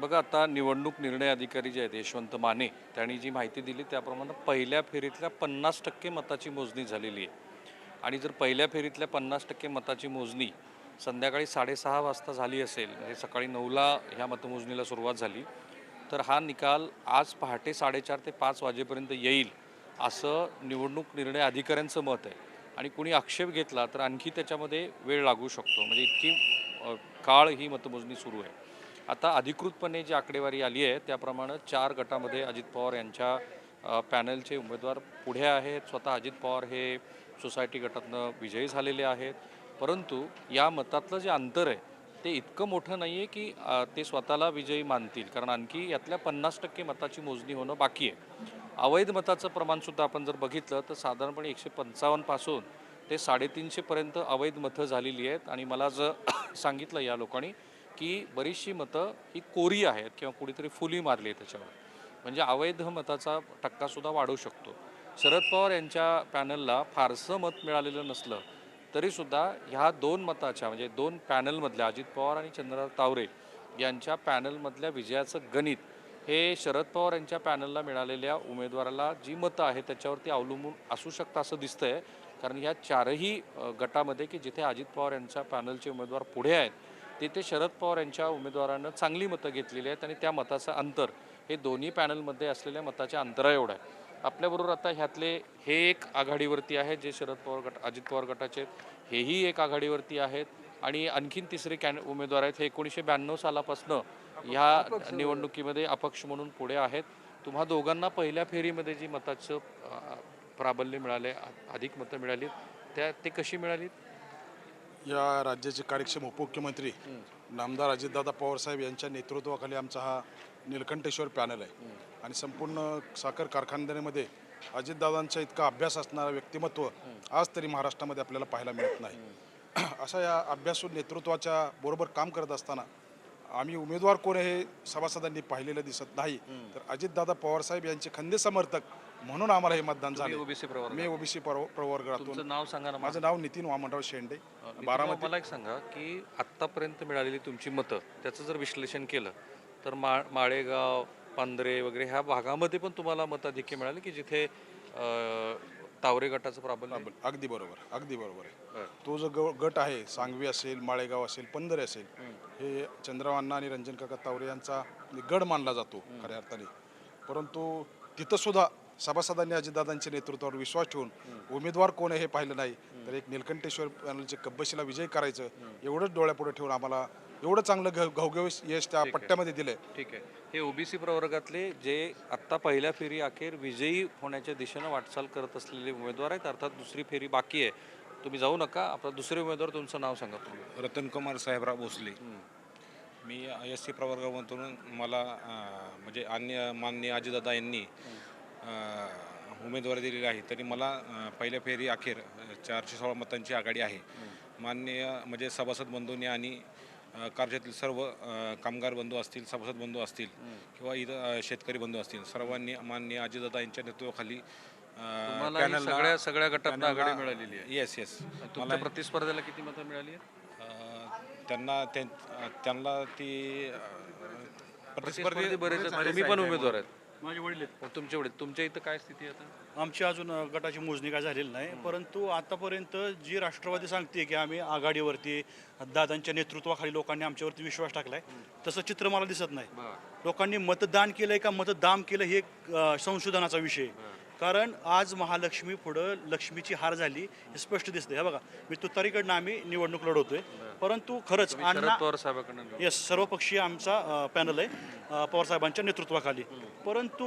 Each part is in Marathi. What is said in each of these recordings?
बघा आता निवडणूक निर्णय अधिकारी जे आहेत यशवंत माने त्यांनी जी माहिती दिली त्याप्रमाणे पहिल्या फेरीतल्या पन्नास टक्के मताची मोजणी झालेली आहे. आणि जर पहिल्या फेरीतल्या पन्नास टक्के मताची मोजणी संध्याकाळी साडेसहा वाजता झाली असेल म्हणजे सकाळी नऊला ह्या मतमोजणीला सुरुवात झाली तर हा निकाल आज पहाटे साडेचार ते पाच वाजेपर्यंत येईल असं निवडणूक निर्णय अधिकाऱ्यांचं मत आहे. आणि कुणी आक्षेप घेतला तर आणखी त्याच्यामध्ये वेळ लागू शकतो. म्हणजे इतकी काळ ही मतमोजणी सुरू आहे. आता अधिकृतपणे जी आकडेवारी आली आहे त्याप्रमाणे चार गटामध्ये अजित पवार यांच्या पॅनलचे उमेदवार पुढे आहेत. स्वतः अजित पवार हे सोसायटी गटातनं विजयी झालेले आहेत. परंतु या मतातलं जे अंतर आहे ते इतकं मोठं नाही आहे की ते स्वतःला विजयी मानतील. कारण आणखी यातल्या पन्नास टक्के मताची मोजणी होणं बाकी आहे. अवैध मताचं प्रमाणसुद्धा आपण जर बघितलं तर साधारणपणे एकशे पंचावन्नपासून ते साडेतीनशेपर्यंत अवैध मतं झालेली आहेत. आणि मला जर सांगितलं या लोकांनी की बरीचशी मतं ही कोरी आहेत किंवा कुणीतरी फुली मारली आहे त्याच्यावर. म्हणजे अवैध मताचा टक्कासुद्धा वाढू शकतो. शरद पवार यांच्या पॅनलला फारसं मत मिळालेलं नसलं तरीसुद्धा ह्या दोन मताच्या म्हणजे दोन पॅनलमधल्या अजित पवार आणि चंद्रराव तावरे यांच्या पॅनलमधल्या विजयाचं गणित हे शरद पवार यांच्या पॅनलला मिळालेल्या उमेदवाराला जी मतं आहेत त्याच्यावरती अवलंबून असू शकतं असं दिसतंय. कारण ह्या चारही गटामध्ये की जिथे अजित पवार यांच्या पॅनलचे उमेदवार पुढे आहेत तिथे शरद पवार यांच्या उमेदवारानं चांगली मतं घेतलेली आहेत आणि त्या मताचं अंतर हे दोन्ही पॅनलमध्ये असलेल्या मताच्या अंतरा एवढं आहे आपल्याबरोबर आता ह्यातले हे एक आघाडीवरती आहे जे शरद पवार गट अजित पवार गटाचे आहेत. हेही एक आघाडीवरती आहेत आणि आणखीन तिसरे कॅन उमेदवार आहेत हे एकोणीसशे ब्याण्णव सालापासनं ह्या निवडणुकीमध्ये अपक्ष म्हणून पुढे आहेत तुम्हा दोघांना पहिल्या फेरीमध्ये जी मताचं प्राबल्य मिळाले अधिक मतं मिळाली त्या ते कशी मिळाली या राज्याचे कार्यक्षम उपमुख्यमंत्री नामदार अजितदादा पवारसाहेब यांच्या नेतृत्वाखाली आमचा हा निलकंठेश्वर पॅनल आहे. आणि संपूर्ण साखर कारखानदारीमध्ये अजितदादांचा इतका अभ्यास असणारा व्यक्तिमत्व आज तरी महाराष्ट्रामध्ये आपल्याला पाहायला मिळत नाही. अशा या अभ्यासू नेतृत्वाच्या बरोबर काम करत असताना आम्ही उमेदवार कोण हे सभासदांनी पाहिलेलं दिसत नाही. तर अजितदादा पवारसाहेब यांचे खंदे समर्थक म्हणून आम्हाला हे मतदान झाले ओबीसी प्रवर्ग मी ओबीसी प्रवर्गातून. तुमचं नाव सांगा ना मला. माझं नाव नितीन वामनराव शेंडे. बारामती बारामती मला एक सांगा की आत्तापर्यंत मिळालेली तुमची मतं त्याचं जर विश्लेषण केलं तर मा माळेगाव पांढरे वगैरे ह्या भागामध्ये पण तुम्हाला मताधिक्य मिळाले की जिथे अं, तावरे गटाचं प्राबल्य आहे? अगदी बरोबर अगदी बरोबर आहे. बरं. तो जो ग- गट आहे सांगवी असेल माळेगाव असेल पंधरे असेल हे चंद्रवांना आणि रंजन काका तावरे यांचा गड मानला जातो खऱ्या अर्थाने. परंतु तिथं सुद्धा सभासदांनी अजितदादांच्या नेतृत्वावर विश्वास ठेवून उमेदवार कोण आहे हे पाहिलं नाही तर एक निलकंठेश्वर पॅनलचे कब्बशीला विजय करायचं एवढंच डोळ्यापुढे ठेवून आम्हाला एवढं चांगलं घ घवघवी यश त्या पट्ट्यामध्ये दिलंय. ठीक आहे. हे ओबीसी प्रवर्गातले जे आत्ता पहिल्या फेरी अखेर विजयी होण्याच्या दिशेनं वाटचाल करत असलेले उमेदवार आहेत अर्थात दुसरी फेरी बाकी आहे. तुम्ही जाऊ नका आपला दुसरे उमेदवार तुमचं नाव सांगा रतनकुमार साहेबराव भोसले. मी एस सी प्रवर्गामधून मला म्हणजे अन्य मान्य अजितदादा यांनी उमेदवारी दिलेली आहे. तरी मला पहिल्या फेरी अखेर चारशे सोळा मतांची आघाडी आहे. मान्य म्हणजे सभासद बंधूंनी आणि अं, कार्यक्षेत्रातील सर्व कामगार बंधू असतील सभासद बंधू असतील किंवा इतर शेतकरी बंधू असतील सर्वांनी मान्य अजितदादा यांच्या नेतृत्वाखाली तुम्हाला सगळ्या सगळ्या गटातनं आघाडी मिळालेली आहे. येस येस तुमच्या प्रतिस्पर्ध्याला किती मतं मिळाली त्यांना त्यांना ती प्रतिस्पर्धी बरेच. तुम्ही पण उमेदवार आहेत. माझे वडील आहेत. मग तुमचे वडील तुमच्या इथं काय स्थिती आहे आता? आमची अजून अ, गटाची मोजणी काय झालेली नाही परंतु आतापर्यंत जी राष्ट्रवादी सांगते की आम्ही आघाडीवरती दादांच्या नेतृत्वाखाली लोकांनी आमच्यावरती विश्वास टाकलाय तसं चित्र मला दिसत नाही. लोकांनी मतदान केलंय का मतदान केलं हे एक, अ, संशोधनाचा विषय आहे. कारण आज महालक्ष्मी पुढं लक्ष्मीची हार झाली हे स्पष्ट दिसतंय. हे बघा मी तुतारीकडनं आम्ही निवडणूक लढवतोय. परंतु खरंच अण्णा पवार साहेबांकडून निवडून. येस सर्वपक्षीय आमचा पॅनल आहे पवारसाहेबांच्या नेतृत्वाखाली. परंतु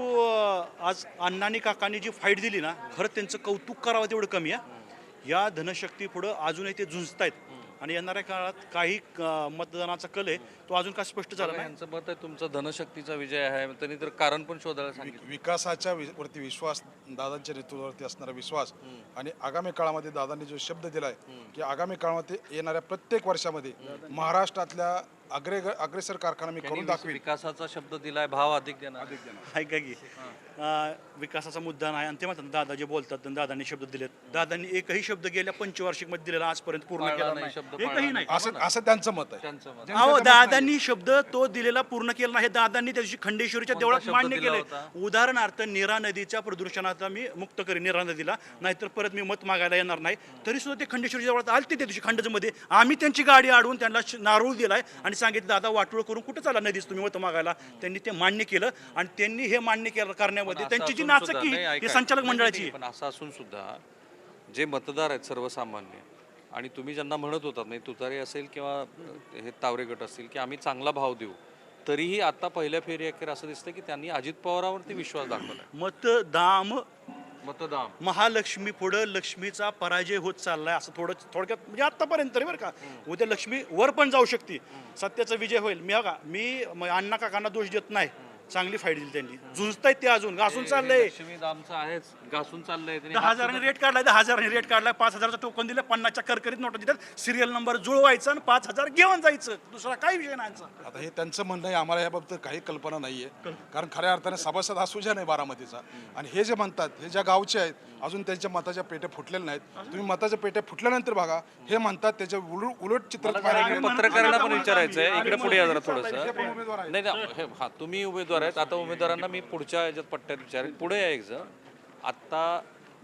आज अण्णांनी काकांनी जी फाईट दिली ना खरं त्यांचं कौतुक करावं तेवढं कमी आहे. या धनशक्ती पुढं अजूनही ते झुंजतायत. आणि येणाऱ्या काळात काही मतदानाचा कल आहे तो अजून का स्पष्ट झाला नाही? यांचं मत आहे तुमचा धनशक्तीचा विजय आहे त्यांनी तर कारण पण शोधायला सांगितलं. विकासाच्या वि- वरती विश्वास दादांच्या नेतृत्वावरती असणारा विश्वास आणि आगामी काळामध्ये दादांनी जो शब्द दिलाय की आगामी काळामध्ये येणाऱ्या प्रत्येक वर्षामध्ये महाराष्ट्रातल्या अग्रे अग्रेसर कारखाना मी करून दाखवीन. विकासाचा शब्द दिलाय भाव अधिक देणार. ऐका की अं, विकासाचा मुद्दा नाही. आणि ते म्हणतात दादा जे बोलतात आणि दादांनी शब्द दिलेत. दादांनी एकही शब्द गेल्या पंचवार्षिकमध्ये दिलेला आजपर्यंत पूर्ण पाळला केला नाही, नाही. शब्द एकही पाळला नाही. असं असं त्यांचं मत आहे. त्यांचं मत. अहो दादांनी शब्द तो दिलेला पूर्ण केला नाही. दादांनी त्या दिवशी खंडेश्वरीच्या देवळात शब्द मान्य दिला केले? उदाहरणार्थ नीरा नदीच्या प्रदूषणाचा मी मुक्त करेन नीरा नदीला. नाहीतर परत मी मत मागायला येणार नाही. तरी सुद्धा ते खंडेश्वरी देवळात आलते त्या दिवशी खंडजमध्ये. आम्ही त्यांची गाडी अडवून त्यांना श- नारळ दिलाय आणि सांगितलं दादा वाटोळ करून कुठं चाला नदीच तुम्ही मत मागायला त्यांनी ते मान्य केलं आणि त्यांनी हे मान्य केलं करण्यामध्ये त्यांची जी नाचकी ही. संचालक मंडळाची. पण असं असून सुद्धा जे मतदार आहेत सर्वसामान्य आणि तुम्ही ज्यांना म्हणत होतात नाही तुतारे असेल किंवा हे तावरे गट असतील की आम्ही चांगला भाव देऊ तरीही आता पहिल्या फेरी अखेर असं दिसतं की त्यांनी अजित पवारावरती विश्वास दाखवलाय मतदाम मतदान. महालक्ष्मी पुढं लक्ष्मीचा पराजय होत चाललाय असं थोडं थोडक्यात म्हणजे आतापर्यंत तरी बरं का. उद्या लक्ष्मी वर पण जाऊ शकते. सत्याचा विजय होईल. मी बघा मी म- अण्णा काकांना दोष देत नाही. चांगली फाईट दिली त्यांनी. झुंजतायत ते अजून. घासून चाललंय. लक्ष्मी दामचं आहेच. घासून चाललंय त्यांनी. दहा हजारांनी रेट काढलाय दहा हजारांनी रेट काढलाय. पाच हजारचं टोकन दिलं पन्नासच्या करकरीत नोटा देतात सिरियल नंबर जुळवायचं आणि पाच हजार घेऊन जायचं. दुसरा काही विषय नाही यांचा. आता हे त्यांचं म्हणणं आहे आम्हाला याबाबत काही कल्पना नाही आहे कारण खऱ्या अर्थाने सभासद हा सुजा नाही बारामतीचा. आणि हे जे म्हणतात हे ज्या गावचे आहेत अजून त्यांच्या मताच्या पेट्या फुटलेल्या नाहीत. तुम्ही मताच्या पेट्या फुटल्यानंतर बघा हे म्हणतात त्याच्या उलट उलट चित्र पाहायला इकडे गेलं. पत्रकारांना पण विचारायचं आहे इकडे पुढे या जरा थोडस. पण उमेदवार. नाही नाही हे- हा तुम्ही उमेदवार आहेत. आता उमेदवारांना मी पुढच्या याच्यात पट्ट्यात विचारेल पुढे या एक जण. आत्ता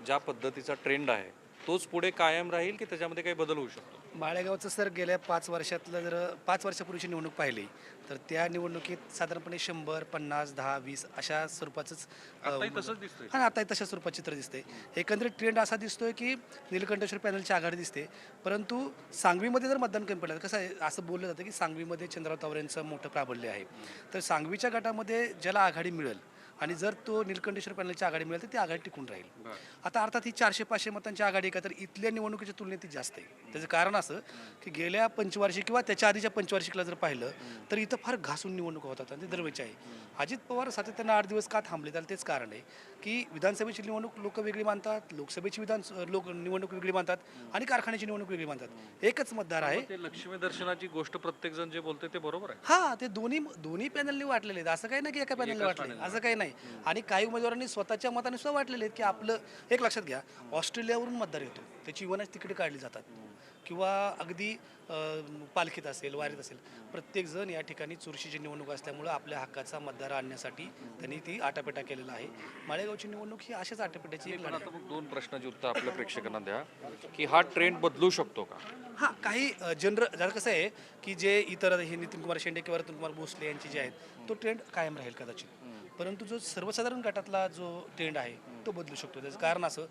ज्या पद्धतीचा ट्रेंड आहे तोच पुढे कायम राहील की त्याच्यामध्ये काही बदल होऊ शकतो? माळेगावचं सर गेल्या पाच वर्षातलं जर पाच वर्षापूर्वीची निवडणूक पाहिली तर त्या निवडणुकीत साधारणपणे शंभर पन्नास दहा वीस अशा स्वरूपाचंच आताही हा आता तशा स्वरूपात चित्र दिसते एकंदरीत ट्रेंड असा दिसतोय की नीलकंठेश्वर पॅनलची आघाडी दिसते. परंतु सांगवीमध्ये जर मतदान कमी पडलं कसं आहे असं बोललं जातं की सांगवीमध्ये चंद्रराव तावरेंचं मोठं प्राबल्य आहे. तर सांगवीच्या गटामध्ये ज्याला आघाडी मिळेल आणि जर तो नीलकंठेश्वर पॅनलची आघाडी मिळेल तर ती आघाडी टिकून राहील. आता अर्थात ही चारशे पाचशे मतांची आघाडी आहे का तर इथल्या निवडणुकीच्या तुलनेत ती जास्त आहे. त्याचं कारण असं की गेल्या पंचवार्षिक किंवा त्याच्या आधीच्या पंचवार्षिकला जर पाहिलं तर इथं फार घासून निवडणुका होतात आणि ते दरवेळची आहे. अजित पवार सातत्यानं आठ दिवस का थांबले त्याला तेच कारण आहे की विधानसभेची निवडणूक लोक वेगळी मानतात लोकसभेची विधान लोक निवडणूक वेगळी मानतात आणि कारखान्याची निवडणूक वेगळी मानतात. एकच मतदार आहे. ते लक्ष्मी दर्शनाची गोष्ट प्रत्येक जण जे बोलते ते बरोबर आहे? हा ते दोन्ही दोन्ही पॅनलनी वाटलेले आहेत. असं काही नाही की एका पॅनलने वाटले असं काही नाही. आणि काही उमेदवारांनी स्वतःच्या मताने सुद्धा वाटलेले आहेत की आपलं एक लक्षात घ्या ऑस्ट्रेलियावरून मतदार येतो. त्याची इव्हनच तिकडे काढली जातात. किंवा अगदी पालखीत असेल वारीत असेल प्रत्येक जण या ठिकाणी चुरशीची निवडणूक असल्यामुळं आपल्या हक्काचा मतदार आणण्यासाठी त्यांनी ती आटापेटा केलेला आहे. माळेगावची निवडणूक ही अशाच मग दोन प्रश्नाची उत्तर आपल्या प्रेक्षकांना द्या की हा ट्रेंड बदलू शकतो का? हां काही जनरल जरा कसं आहे की जे इतर हे नितीन कुमार शेंडे किंवा रतन कुमार भोसले यांचे जे आहेत तो ट्रेंड कायम राहील कदाचित. परंतु जो सर्वसाधारण गटातला जो ट्रेंड आहे तो बदलू शकतो. त्याचं कारण असं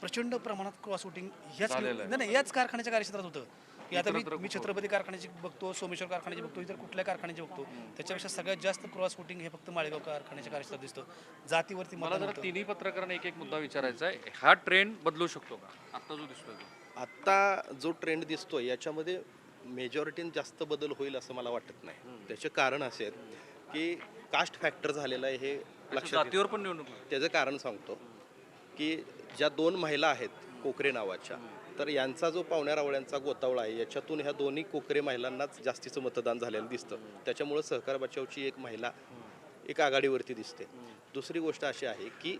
प्रचंड प्रमाणात क्रॉस वोटिंग याच नाही नाही याच कारखान्याच्या कार्यक्षेत्रात होतं. की आता मी मी छत्रपती कारखान्याची बघतो सोमेश्वर कारखान्याची बघतो इतर कुठल्या कारखान्याची बघतो. त्याच्यापेक्षा सगळ्यात जास्त क्रॉस वोटिंग हे फक्त माळेगाव कारखान्याच्या कार्यक्षेत्रात दिसतं. जातीवरती मला जरा. तिन्ही पत्रकारांना एक एक मुद्दा विचारायचा आहे. हा ट्रेंड बदलू शकतो का? आता जो दिसतोय तो. आत्ता जो ट्रेंड दिसतोय याच्यामध्ये मेजॉरिटीन जास्त बदल होईल असं मला वाटत नाही. त्याचे कारण असे आहेत की कास्ट फॅक्टर झालेलं आहे हे लक्षात येतं. जातीवर पण निवडणूक. त्याचं कारण सांगतो की ज्या दोन महिला आहेत कोकरे नावाच्या तर यांचा जो पावण्या रावळ्यांचा गोतावळा आहे याच्यातून ह्या दोन्ही कोकरे महिलांनाच जास्तीचं मतदान झालेलं दिसतं. त्याच्यामुळं सहकार बचावची एक महिला एक आघाडीवरती दिसते. दुसरी गोष्ट अशी आहे की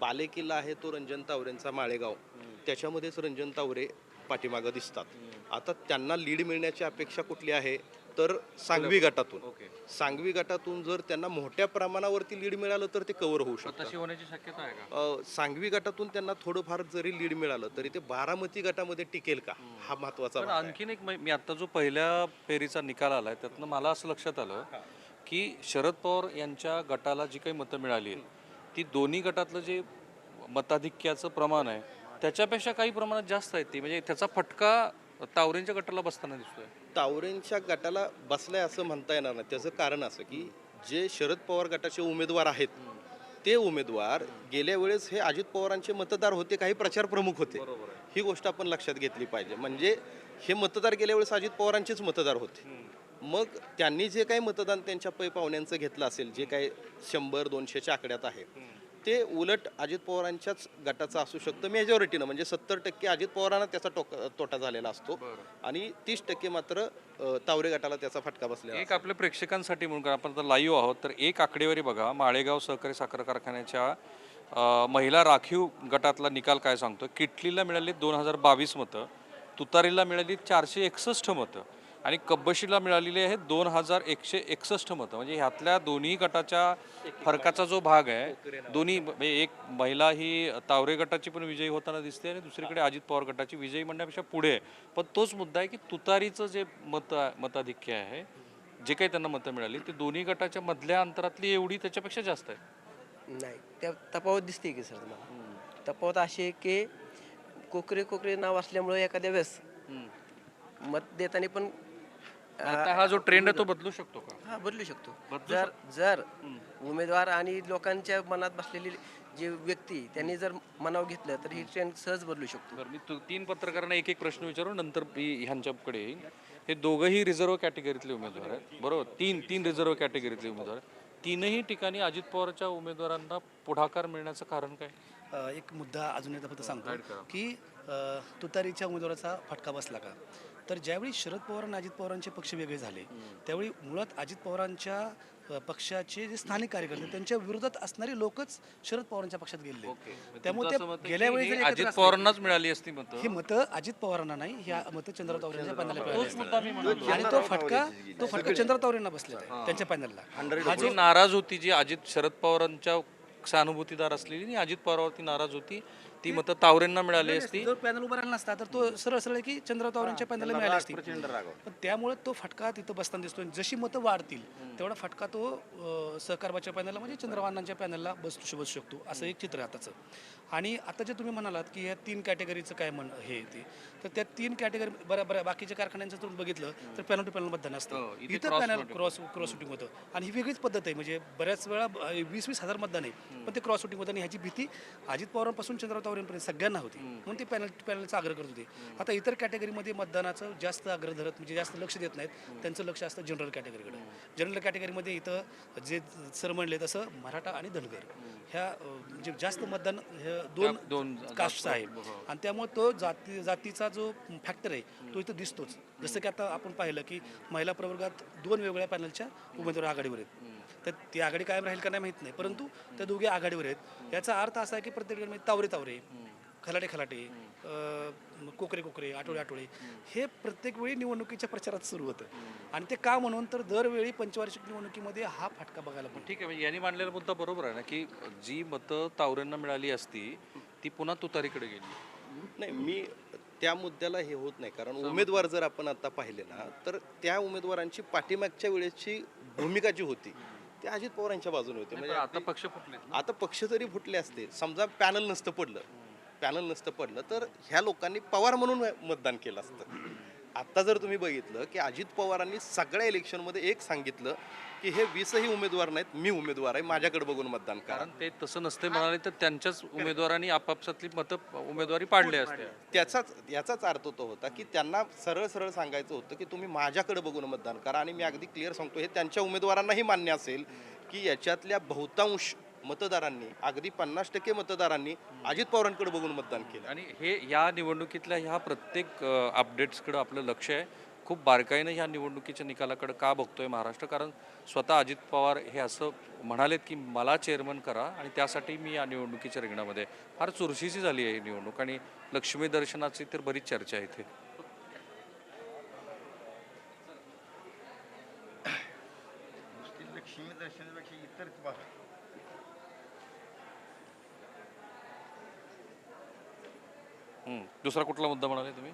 बालेकिल्ला आहे तो रंजन तावरेंचा माळेगाव. त्याच्यामध्येच रंजन तावरे पाठीमागं दिसतात. आता त्यांना लीड मिळण्याची अपेक्षा कुठली आहे? तर सांगवी गटातून. सांगवी गटातून जर त्यांना मोठ्या प्रमाणावरती लीड मिळालं तर ते कव्हर होऊ शकतं तशी होण्याची शक्यता आहे का? सांगवी गटातून त्यांना थोडंफार जरी लीड मिळालं तरी ते बारामती गटामध्ये टिकेल का? हा महत्त्वाचा. आणखीन एक मै- मी आता जो पहिल्या फेरीचा निकाल आलाय त्यातनं मला असं लक्षात आलं की शरद पवार यांच्या गटाला जी काही मतं मिळाली आहेत ती दोन्ही गटातलं जे मताधिक्याचं प्रमाण आहे त्याच्यापेक्षा काही प्रमाणात जास्त आहे ती. म्हणजे त्याचा फटका तावरेंच्या गटाला बसताना दिसतोय. तावरेंच्या गटाला बसलाय असं म्हणता येणार नाही. त्याचं कारण असं की जे शरद पवार गटाचे उमेदवार आहेत ते उमेदवार गेल्या वेळेस हे अजित पवारांचे मतदार होते काही प्रचार प्रमुख होते. ही गोष्ट आपण लक्षात घेतली पाहिजे. म्हणजे हे मतदार गेल्या वेळेस अजित पवारांचेच मतदार होते. मग त्यांनी जे काही मतदान त्यांच्या पै पाहुण्यांचं घेतलं असेल जे काही शंभर दोनशेच्या आकड्यात आहे ते उलट अजित पवारांच्याच गटाचं असू शकतं मेजॉरिटीनं म्हणजे सत्तर टक्के अजित पवारांना त्याचा टोक तोटा झालेला असतो. आणि तीस टक्के मात्र तावरे गटाला त्याचा फटका बसलेला एक आपल्या प्रेक्षकांसाठी म्हणून आपण आता लाईव्ह आहोत तर एक आकडेवारी बघा. माळेगाव सहकारी साखर कारखान्याच्या महिला राखीव गटातला निकाल काय सांगतो किटलीला मिळाली दोन हजार बावीस मतं तुतारीला मिळाली चारशे एकसष्ट मतं. आणि कब्बशीला मिळालेली आहेत दोन हजार एकशे एकसष्ट मतं. म्हणजे ह्यातल्या दोन्ही गटाच्या फरकाचा जो भाग आहे दोन्ही म्हणजे एक महिला ही तावरे गटाची पण विजयी होताना दिसते आणि दुसरीकडे अजित पवार गटाची विजयी म्हणण्यापेक्षा पुढे आहे. पण तोच मुद्दा आहे की तुतारीचं जे मत मताधिक्य आहे जे काही त्यांना मतं मिळाली ते दोन्ही गटाच्या मधल्या अंतरातली एवढी त्याच्यापेक्षा जास्त आहे. नाही त्या तफावत दिसते की सर तुम्हाला. तफावत अशी आहे की कोकरे कोकरे नाव असल्यामुळे एखाद्या वेळेस मत देताना पण आता हा जो ट्रेंड आहे तो बदलू शकतो का? हा बदलू शकतो. जर जर उमेदवार आणि लोकांच्या मनात बसलेली जी व्यक्ती त्यांनी जर मनाव घेतलं तर ही ट्रेंड सहज बदलू शकतो. बरं मी तू तीन पत्रकारांना एक एक प्रश्न विचारू नंतर मी ह्यांच्याकडे येईन हे दोघंही रिझर्व्ह कॅटेगरीतले उमेदवार आहेत. बरोबर? तीन तीन रिझर्व्ह कॅटेगरीतले उमेदवार आहेत. तीनही ठिकाणी अजित पवारच्या उमेदवारांना पुढाकार मिळण्याचं कारण काय? अ, एक मुद्दा अजून एकदा फक्त सांगतो की अ, तुतारीच्या उमेदवाराचा फटका बसला का? तर ज्यावेळी शरद पवार आणि अजित पवारांचे पक्ष वेगळे झाले त्यावेळी मुळात अजित पवारांच्या पक्षाचे जे स्थानिक कार्यकर्ते त्यांच्या विरोधात असणारे लोकच शरद पवारांच्या पक्षात गेले. त्यामुळे ते गेल्या वेळी जर अजित पवारांनाच मिळाली असती मतं? ही मतं अजित पवारांना नाही ह्या मतं चंद्रराव तावरे यांच्या पॅनलला मिळाली आणि तो फटका तो फटका चंद्रराव तावरेंना बसलेला आहे त्यांच्या पॅनलला. हा. जी नाराज होती जी अजित शरद पवारांच्या सहानुभूतीदार असलेली आणि अजित पवारावरती नाराज होती. ती मतं तावरेंना मिळाली असती. जर पॅनल उभा राहिला नसता तर तो सरळ सरळ की चंद्रराव तावरेंच्या पॅनलला मिळाली असती. पण त्यामुळे तो फटका तिथं बसताना दिसतो जशी मतं वाढतील तेवढा फटका तो सहकारबाच्या पॅनलला म्हणजे चंद्रराव अण्णांच्या पॅनलला बसू बसू शकतो. असं एक चित्र आहे आताचं. आणि आता जे तुम्ही म्हणालात की या तीन कॅटेगरीचं काय म्हण हे ते तर त्या तीन कॅटेगरी बऱ्या बऱ्या बाकीच्या कारखान्यांचं तुम्ही बघितलं तर पॅनल टू पॅनल मतदान असतं इथे पॅनल क्रॉस क्रॉस शूटिंग होतं. आणि ही वेगळीच पद्धत आहे म्हणजे बऱ्याच वेळा वीस वीस हजार मतदान आहे पण ते क्रॉस शूटिंग होतं आणि ह्याची भीती अजित पवारांपासून चंद्रराव तावरेंपर्यंत सगळ्यांना होती. म्हणून ते पॅनल पॅनलचा आग्रह करत होते. आता इतर कॅटेगरीमध्ये मतदानाचं जास्त आग्रह धरत म्हणजे जास्त लक्ष देत नाहीत त्यांचं लक्ष असतं जनरल कॅटेगरीकडे जनरल कॅटेगरीमध्ये इथं जे सर म्हणले तसं मराठा आणि धनगर. ह्या म्हणजे जास्त मतदान दोन दोन कास्ट आहे. आणि त्यामुळे तो जाती जातीचा जो फॅक्टर आहे तो इथं दिसतोच. जसं की आता आपण पाहिलं की महिला प्रवर्गात दोन वेगवेगळ्या पॅनलच्या उमेदवार आघाडीवर आहेत. तर ती आघाडी कायम राहील का नाही माहीत नाही. परंतु त्या दोघे आघाडीवर आहेत. याचा अर्थ असा आहे की प्रत्येक ठिकाणी तावरे तावरे खलाटे खलाटे कोकरे कोकरे आठवडे आठवडे. हे प्रत्येक वेळी निवडणुकीच्या प्रचारात सुरू होतं. आणि ते का म्हणून तर दरवेळी पंचवार्षिक निवडणुकीमध्ये हा फटका बघायला पण. ठीक आहे म्हणजे यांनी मांडलेला मुद्दा बरोबर आहे ना की जी मतं तावरेंना मिळाली असती ती पुन्हा तुतारीकडे गेली. नाही मी त्या मुद्द्याला हे होत नाही. कारण उमेदवार जर आपण आता पाहिले ना तर त्या उमेदवारांची पाठीमागच्या वेळेची भूमिका जी होती ती अजित पवारांच्या बाजूने होती. म्हणजे आता पक्ष फुटले आता पक्ष जरी फुटले असते समजा पॅनल नसतं पडलं पॅनल नसतं पडलं तर ह्या लोकांनी पवार म्हणून मतदान केलं असतं. आता जर तुम्ही बघितलं की अजित पवारांनी सगळ्या इलेक्शनमध्ये एक सांगितलं की हे वीसही उमेदवार नाहीत मी उमेदवार आहे माझ्याकडे बघून मतदान करा. कारण ते तसं नसते म्हणाले तर त्यांच्याच उमेदवारांनी आपापसातली मतं उमेदवारी पाडली असते. त्याचाच याचाच अर्थ तो होता की त्यांना सरळ सरळ सांगायचं होतं की तुम्ही माझ्याकडे बघून मतदान करा आणि मी अगदी क्लिअर सांगतो हे त्यांच्या उमेदवारांनाही मान्य असेल की याच्यातल्या बहुतांश मतदारांनी अगदी पन्नास टक्के मतदारांनी अजित पवारांकडे बघून मतदान केलं. आणि हे या निवडणुकीतल्या ह्या प्रत्येक अपडेट्सकडं आपलं लक्ष आहे. खूप बारकाईनं ह्या निवडणुकीच्या निकालाकडे का बघतोय महाराष्ट्र? कारण स्वतः अजित पवार हे असं म्हणालेत की मला चेअरमन करा आणि त्यासाठी मी या निवडणुकीच्या रिंगणामध्ये फार चुरशीची झाली आहे ही निवडणूक आणि लक्ष्मी दर्शनाची तर बरीच चर्चा आहे इथे लक्ष्मी दर्शनापेक्षा इतर बघा हम्म. दुसरा कुठला मुद्दा म्हणाले तुम्ही?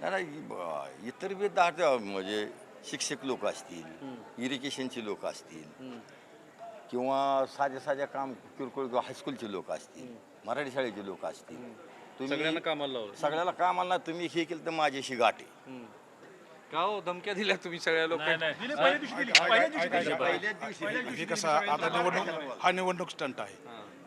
नाही, नाही ब- इतर दहा म्हणजे शिक्षक लोक असतील इरिगेशनची लोक असतील किंवा साध्या साध्या काम किरकोळ हायस्कूलचे लोक असतील मराठी शाळेचे लोक असतील. तुम्ही सगळ्यांना कामाला लावलं. सगळ्याला कामाला तुम्ही हे केलं तर माझ्याशी गाठी. का हो? धमक्या दिल्या तुम्ही सगळ्या लोकांनी? हे कसं आता निवडणूक हा निवडणूक स्टंट आहे.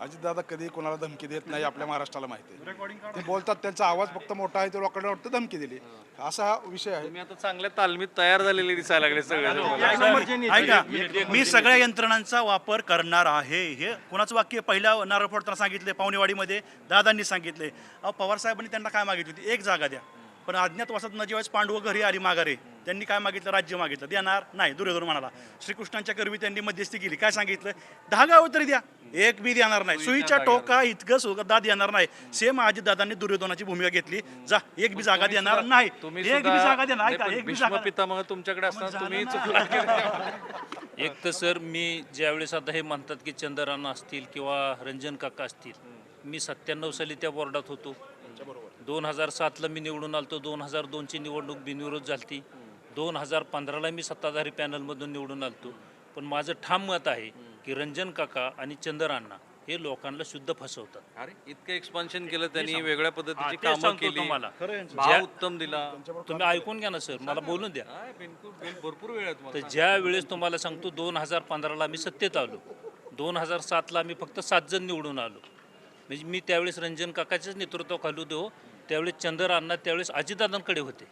अजितदादा कधी कोणाला धमकी देत नाही आपल्या महाराष्ट्राला माहिती आहे. ते बोलतात त्यांचा आवाज फक्त मोठा आहे तो लोकांना वाटतं धमकी दिली. असा हा विषय आहे. तुम्ही आता चांगल्या तालमीत तयार झालेले दिसायला लागले सगळे ऐका मी सगळ्या यंत्रणांचा वापर करणार आहे. हे कोणाचं वाक्य? पहिल्या नारळ फोडताना सांगितले पावणेवाडीमध्ये दादांनी सांगितले. अहो पवार साहेबांनी त्यांना काय मागितली होती? एक जागा द्या. पण अज्ञातवासात न ज्यावेळेस पांडव घरी आली माघारे त्यांनी काय मागितलं? राज्य मागितलं. देणार नाही दुर्योधन म्हणाला. श्रीकृष्णांच्या करवी त्यांनी मध्यस्थी केली. काय सांगितलं? दहा गावं तरी द्या. एक बी देणार नाही. सुईच्या टोका इतकं सुगदा देणार नाही. सेम दादांनी दुर्योधनाची भूमिका घेतली. जा एक बी जागा देणार नाही. एक बी जागा देणार. ऐका एक बी भीष्म जागा पितामह तुमच्याकडे असताना तुम्ही एक तर सर मी ज्यावेळेस आता हे म्हणतात की चंद्रराणा असतील किंवा रंजन काका असतील मी सत्त्याण्णव साली त्या बोर्डात होतो. दोन हजार सातला मी निवडून आलतो. दोन हजार दोनची निवडणूक बिनविरोध झालती. दोन हजार पंधराला मी सत्ताधारी पॅनलमधून निवडून आलतो. पण माझं ठाम मत आहे की रंजन काका आणि चंद्रअण्णा हे लोकांना शुद्ध फसवतात. अरे इतकं एक्सपान्शन केलं त्यांनी वेगळ्या पद्धतीची ते कामं सांगतो केली. तुम्हाला. भाव उत्तम दिला. तुम्ही ऐकून घ्या ना सर. मला बोलून द्या. काय, बिलकुल बिल- भरपूर वेळ आहे तुम्हाला तर ज्या वेळेस तुम्हाला सांगतो दोन हजार पंधराला मी सत्तेत आलो. दोन हजार सातला मी फक्त सात जण निवडून आलो. म्हणजे मी त्यावेळेस रंजन काकाच्याच नेतृत्वाखाली होतो. त्यावेळेस चंद्र अण्णा त्यावेळेस अजितदादांकडे होते.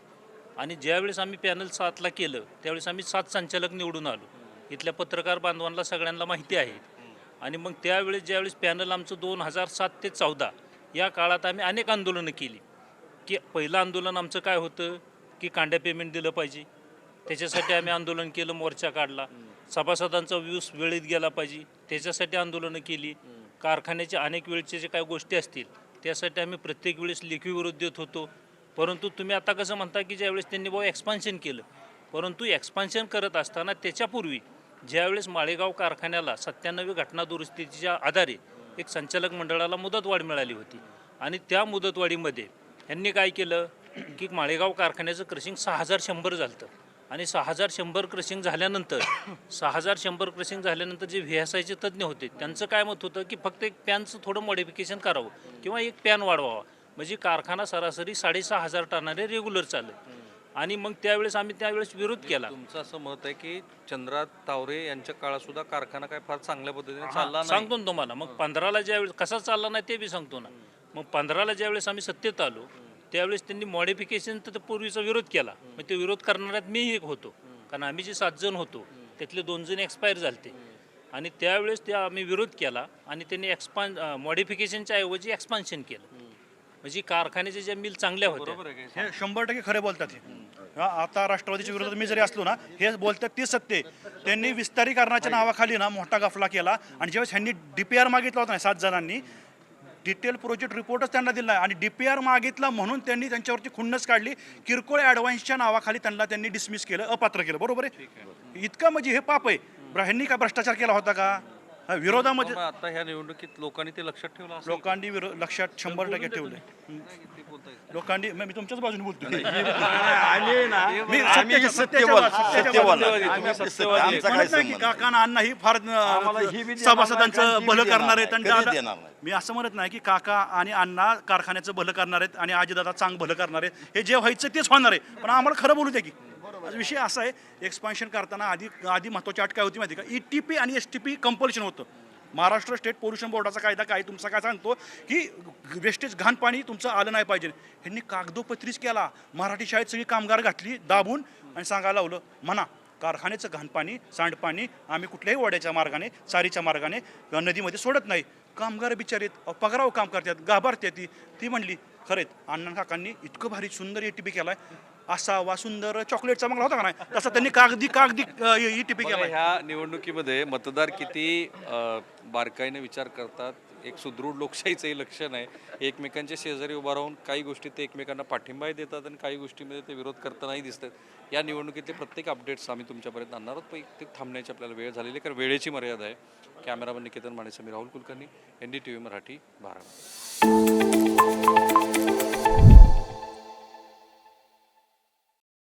आणि ज्यावेळेस आम्ही पॅनल सातला केलं त्यावेळेस आम्ही सात संचालक निवडून आलो. इथल्या पत्रकार बांधवांना सगळ्यांना माहिती आहे. आणि मग त्यावेळेस ज्यावेळेस पॅनल आमचं दोन हजार सात ते चौदा या काळात आम्ही अनेक आंदोलनं केली. की पहिलं आंदोलन आमचं काय होतं? की कांड्या पेमेंट दिलं पाहिजे. त्याच्यासाठी आम्ही आंदोलन केलं मोर्चा काढला. सभासदांचा व्यूस वेळेत गेला पाहिजे. त्याच्यासाठी आंदोलनं केली. कारखान्याच्या अनेक वेळचे जे काही गोष्टी असतील त्यासाठी आम्ही प्रत्येक वेळेस लेखी विरोध देत होतो. परंतु तुम्ही आता कसं म्हणता की ज्यावेळेस त्यांनी भाऊ एक्सपान्शन केलं. परंतु एक्सपान्शन करत असताना त्याच्यापूर्वी ज्यावेळेस माळेगाव कारखान्याला सत्त्याण्णवी घटना दुरुस्तीच्या आधारे एक संचालक मंडळाला मुदतवाढ मिळाली होती आणि त्या मुदतवाढीमध्ये यांनी काय केलं की माळेगाव कारखान्याचं क्रशिंग सहा हजार शंभर झालं आणि सहा हजार शंभर क्रशिंग झाल्यानंतर सहा हजार शंभर क्रशिंग झाल्यानंतर जे व्ही एस आयचे तज्ज्ञ होते त्यांचं काय मत होतं की फक्त एक पॅनचं थोडं मॉडिफिकेशन करावं किंवा एक पॅन वाढवावा. म्हणजे कारखाना सरासरी साडेसहा हजार टनाने रेग्युलर चालेल आणि मग त्यावेळेस आम्ही त्यावेळेस विरोध केला. तुमचं असं मत आहे की चंद्रा तावरे यांच्या काळात सुद्धा कारखाना काय फार चांगल्या पद्धतीने चालला नाही? सांगतो ना तुम्हाला. मग पंधराला ज्यावेळेस कसा चालला नाही ते बी सांगतो ना. मग पंधराला ज्यावेळेस आम्ही सत्तेत आलो त्यावेळेस त्यांनी मॉडिफिकेशन तर पूर्वीचा विरोध केला. मग ते विरोध करणाऱ्यात मीही एक होतो. कारण आम्ही जे सात जण होतो त्यातले दोन जण एक्सपायर झालते. आणि त्यावेळेस ते आम्ही विरोध केला आणि त्यांनी एक्सपान मॉडिफिकेशनच्या ऐवजी एक्सपान्शन केलं. म्हणजे कारखान्याच्या ज्या मिल चांगल्या होत्या. हे शंभर टक्के खरे बोलतात आता राष्ट्रवादीच्या विरोधात मी जरी असलो ना हे बोलतात ते सत्य. त्यांनी विस्तारीकरणाच्या नावाखाली ना मोठा गफला केला आणि ज्यावेळेस ह्यांनी डी पी आर मागितला होता ना सात जणांनी डिटेल प्रोजेक्ट रिपोर्टच त्यांना दिला आणि डी पी आर मागितला म्हणून त्यांनी त्यांच्यावरती खुन्नस काढली. किरकोळ ॲडव्हान्सच्या नावाखाली त्यांना त्यांनी डिसमिस केलं अपात्र केलं. बरोबर आहे? इतकं म्हणजे हे पाप आहे. ह्यांनी काय भ्रष्टाचार केला होता का? हा, विरोधामध्ये मग आता ह्या निवडणुकीत लोकांनी ते लक्षात ठेवलं असेल. लोकांनी विरो लक्षात शंभर टक्के ठेवले ते बोलताय. लोकांनी मी मी तुमच्याच बाजूने बोलतो मी आम्ही सत्याच्या- सत्यवाद सत्याच्या सत्यवाद बाजूने. आम्ही सत्यवाद आमचा काय म्हणत नाही की संबंध काकांना अण्णा ही फार आम्हाला ही बी अं, देणार सभासदांचं भलं करणार आहेत आणि देणार नाही, दादा कधीच देणार नाही. मी असं म्हणत नाही की काका आणि अण्णा कारखान्याचं भलं करणार आहेत आणि आजीदादा चांग भलं करणार आहेत हे जे व्हायचं तेच होणार आहे पण आम्हाला खरं बोलू द्या की विषय असा आहे एक्सपान्शन करताना आधी आधी महत्त्वाची अट काय होती माहिती का? ई टी पी आणि एस टी पी कंपल्शन होतं. महाराष्ट्र स्टेट पोल्युशन बोर्डाचा कायदा काय तुमचा काय सांगतो की वेस्टेज घाण पाणी तुमचं आलं नाही पाहिजे. ह्यांनी कागदोपत्रीच केला. मराठी शाळेत सगळी कामगार घातली दाबून आणि सांगायला लावलं म्हणा कारखान्याचं घाणपाणी सांडपाणी आम्ही कुठल्याही वड्याच्या मार्गाने चारीच्या मार्गाने नदीमध्ये सोडत नाही. कामगार बिचारीत पगारावर काम करतात गाभारते ती. ती म्हणली खरेत अण्णा काकांनी इतकं भारी सुंदर ए टी पी केलाय असावा सुंदर चॉकलेटचा मग होता का नाही? तसा त्यांनी कागदी कागदी ई टी पी केलाय. ह्या निवडणुकीमध्ये मतदार किती बारकाईने विचार करतात एक सुदृढ लोकशाहीचं हे लक्षण आहे एकमेकांच्या शेजारी उभा राहून काही गोष्टी ते एकमेकांना पाठिंबाही देतात आणि काही गोष्टीमध्ये ते विरोध करतानाही दिसतात. या निवडणुकीतले प्रत्येक अपडेट्स आम्ही तुमच्यापर्यंत आणणार आहोत. पण ते थांबण्याची आपल्याला वेळ झालेली आहे कारण वेळेची मर्यादा आहे. कॅमेरामन निकेतन माने मी Rahul Kulkarni N D T V Marathi बारा